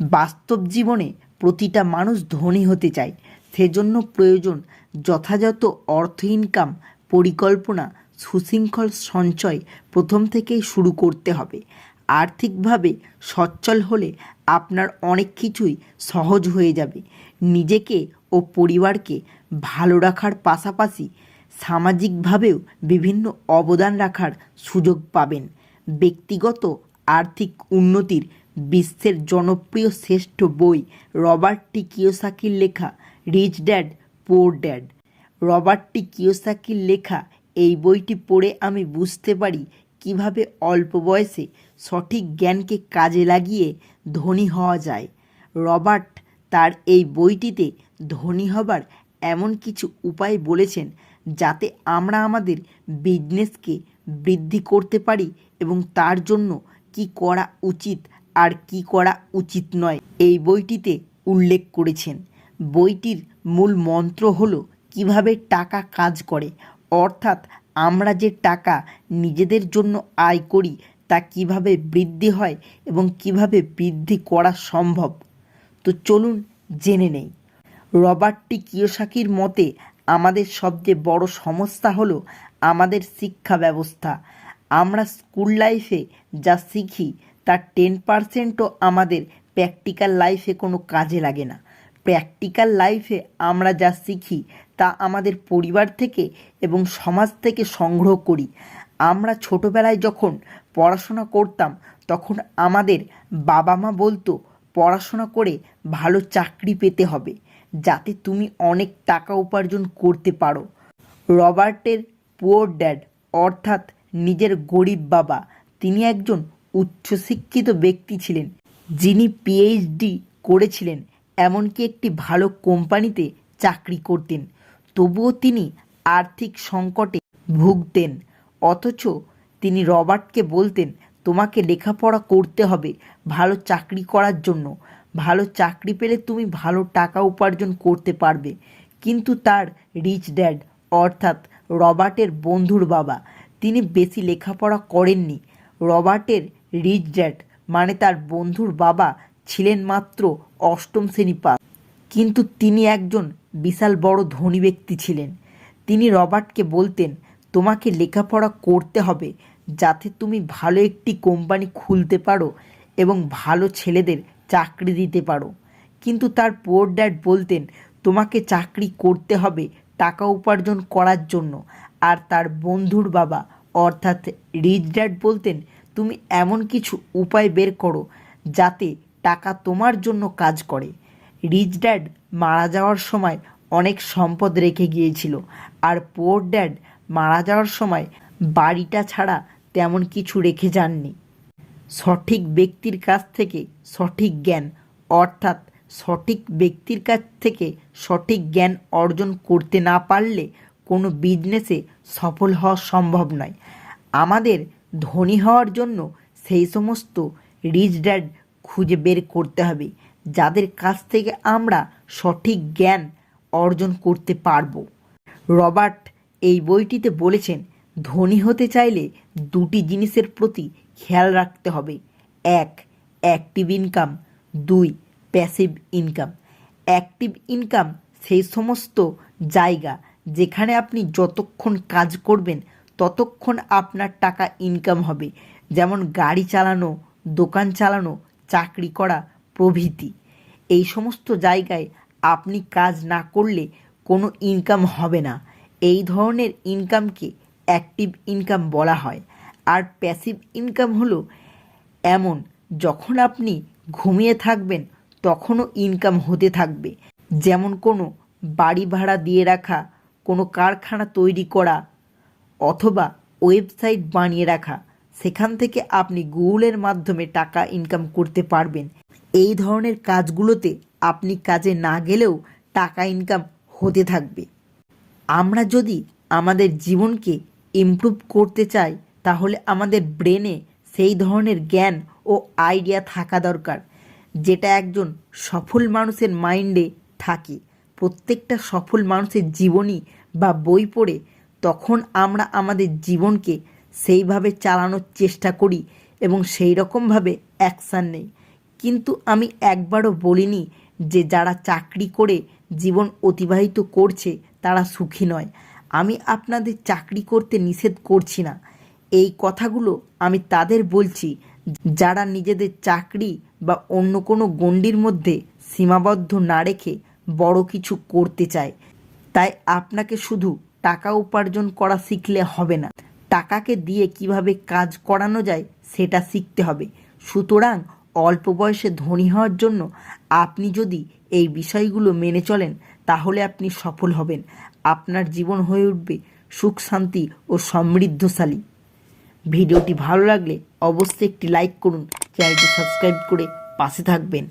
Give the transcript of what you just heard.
বাস্তব জীবনে প্রতিটা মানুষ ধনী হতে চায়। সেজন্য প্রয়োজন যথাযথ অর্থ ইনকাম পরিকল্পনা, সুশৃঙ্খল সঞ্চয় প্রথম থেকেই শুরু করতে হবে। আর্থিকভাবে সচ্ছল হলে আপনার অনেক কিছুই সহজ হয়ে যাবে। নিজেকে ও পরিবারকে ভালো রাখার পাশাপাশি সামাজিকভাবেও বিভিন্ন অবদান রাখার সুযোগ পাবেন। ব্যক্তিগত আর্থিক উন্নতির বিশ্বের জনপ্রিয় শ্রেষ্ঠ বই রবার্ট টি লেখা rich dad poor dad. Robert T লেখা এই বইটি পড়ে আমি বুঝতে পারি কীভাবে অল্প বয়সে সঠিক জ্ঞানকে কাজে লাগিয়ে ধনী হওয়া যায়। রবার্ট তার এই বইটিতে ধনী হবার এমন কিছু উপায় বলেছেন যাতে আমরা আমাদের বিজনেসকে বৃদ্ধি করতে পারি এবং তার জন্য কি করা উচিত আর কি করা উচিত নয়, এই বইটিতে উল্লেখ করেছেন। বইটির মূল মন্ত্র হলো কীভাবে টাকা কাজ করে, অর্থাৎ আমরা যে টাকা নিজেদের জন্য আয় করি তা কীভাবে বৃদ্ধি হয় এবং কীভাবে বৃদ্ধি করা সম্ভব। তো চলুন জেনে নেই। রবার্ট টি মতে, আমাদের সবচেয়ে বড় সমস্যা হলো আমাদের শিক্ষা ব্যবস্থা। আমরা স্কুল লাইফে যা শিখি তার টেন পারসেন্টও আমাদের প্র্যাকটিক্যাল লাইফে কোনো কাজে লাগে না। প্র্যাকটিক্যাল লাইফে আমরা যা শিখি, তা আমাদের পরিবার থেকে এবং সমাজ থেকে সংগ্রহ করি। আমরা ছোটোবেলায় যখন পড়াশোনা করতাম, তখন আমাদের বাবা মা বলতো, পড়াশোনা করে ভালো চাকরি পেতে হবে, যাতে তুমি অনেক টাকা উপার্জন করতে পারো। রবার্টের পুয়ার ড্যাড, অর্থাৎ নিজের গরিব বাবা, তিনি একজন উচ্চশিক্ষিত ব্যক্তি ছিলেন। যিনি পিএইচডি করেছিলেন, এমনকি একটি ভালো কোম্পানিতে চাকরি করতেন। তবুও তিনি আর্থিক সংকটে ভুগতেন, অথচ তিনি রবার্টকে বলতেন, তোমাকে লেখাপড়া করতে হবে, ভালো চাকরি করার জন্য। ভালো চাকরি পেলে তুমি ভালো টাকা উপার্জন করতে পারবে। কিন্তু তার রিচ ড্যাড অর্থাৎ রবার্টের বন্ধুর বাবা, তিনি বেশি লেখাপড়া করেননি। রবার্টের রিচ ড্যাড মানে তার বন্ধুর বাবা, ছিলেন মাত্র অষ্টম শ্রেণি পাস। কিন্তু তিনি একজন বিশাল বড় ধনী ব্যক্তি ছিলেন। তিনি রবার্টকে বলতেন, তোমাকে লেখাপড়া করতে হবে যাতে তুমি ভালো একটি কোম্পানি খুলতে পারো এবং ভালো ছেলেদের চাকরি দিতে পারো। কিন্তু তার পোর ড্যাড বলতেন, তোমাকে চাকরি করতে হবে টাকা উপার্জন করার জন্য। আর তার বন্ধুর বাবা, অর্থাৎ রিচ ড্যাড বলতেন তুমি এমন কিছু উপায় বের করো যাতে টাকা তোমার জন্য কাজ করে। রিচ ড্যাড মারা যাওয়ার সময় অনেক সম্পদ রেখে গিয়েছিল আর পোর ড্যাড মারা যাওয়ার সময় বাড়িটা ছাড়া তেমন কিছু রেখে যাননি। সঠিক ব্যক্তির কাছ থেকে সঠিক জ্ঞান, অর্থাৎ সঠিক ব্যক্তির কাছ থেকে সঠিক জ্ঞান অর্জন করতে না পারলে কোনো বিজনেসে সফল হওয়া সম্ভব নয়। আমাদের ধনী হওয়ার জন্য সেই সমস্ত রিচ ড্যাড খুঁজে বের করতে হবে, যাদের কাছ থেকে আমরা সঠিক জ্ঞান অর্জন করতে পারব। রবার্ট এই বইটিতে বলেছেন, ধনী হতে চাইলে দুটি জিনিসের প্রতি খেয়াল রাখতে হবে। এক অ্যাক্টিভ ইনকাম দুই প্যাসিভ ইনকাম অ্যাক্টিভ ইনকাম সেই সমস্ত জায়গা যেখানে আপনি যতক্ষণ কাজ করবেন ততক্ষণ আপনার টাকা ইনকাম হবে। যেমন গাড়ি চালানো, দোকান চালানো, চাকরি করা, প্রভৃতি। এই সমস্ত জায়গায় আপনি কাজ না করলে কোনো ইনকাম হবে না। এই ধরনের ইনকামকে অ্যাক্টিভ ইনকাম বলা হয়। আর প্যাসিভ ইনকাম হলো এমন, যখন আপনি ঘুমিয়ে থাকবেন, তখনও ইনকাম হতে থাকবে। যেমন কোনো বাড়ি ভাড়া দিয়ে রাখা, কোনো কারখানা তৈরি করা অথবা ওয়েবসাইট বানিয়ে রাখা। সেখান থেকে আপনি গুগলের মাধ্যমে টাকা ইনকাম করতে পারবেন। এই ধরনের কাজগুলোতে আপনি কাজে না গেলেও টাকা ইনকাম হতে থাকবে। আমরা যদি আমাদের জীবনকে ইমপ্রুভ করতে চাই, তাহলে আমাদের ব্রেনে সেই ধরনের জ্ঞান ও আইডিয়া থাকা দরকার, যেটা একজন সফল মানুষের মাইন্ডে থাকে। প্রত্যেকটা সফল মানুষের জীবনী বা বই পড়ে তখন আমরা আমাদের জীবনকে সেইভাবে চালানোর চেষ্টা করি এবং সেই রকমভাবে অ্যাকশান নেই। কিন্তু আমি একবারও বলিনি যে যারা চাকরি করে জীবন অতিবাহিত করছে, তারা সুখী নয়। আমি আপনাদের চাকরি করতে নিষেধ করছি না। এই কথাগুলো আমি তাদের বলছি, যারা নিজেদের চাকরি বা অন্য কোনো গণ্ডির মধ্যে সীমাবদ্ধ না রেখে বড় কিছু করতে চায়। তাই আপনাকে শুধু টাকা উপার্জন করা শিখলে হবে না। টাকাকে দিয়ে কীভাবে কাজ করানো যায়, সেটা শিখতে হবে। সুতরাং অল্প বয়সে ধনী হওয়ার জন্য আপনি যদি এই বিষয়গুলো মেনে চলেন, তাহলে আপনি সফল হবেন। আপনার জীবন হয়ে উঠবে সুখ, শান্তি ও সমৃদ্ধশালী। ভিডিওটি ভালো লাগলে অবশ্যই একটি লাইক করুন, চ্যানেলটি সাবস্ক্রাইব করে পাশে থাকবেন।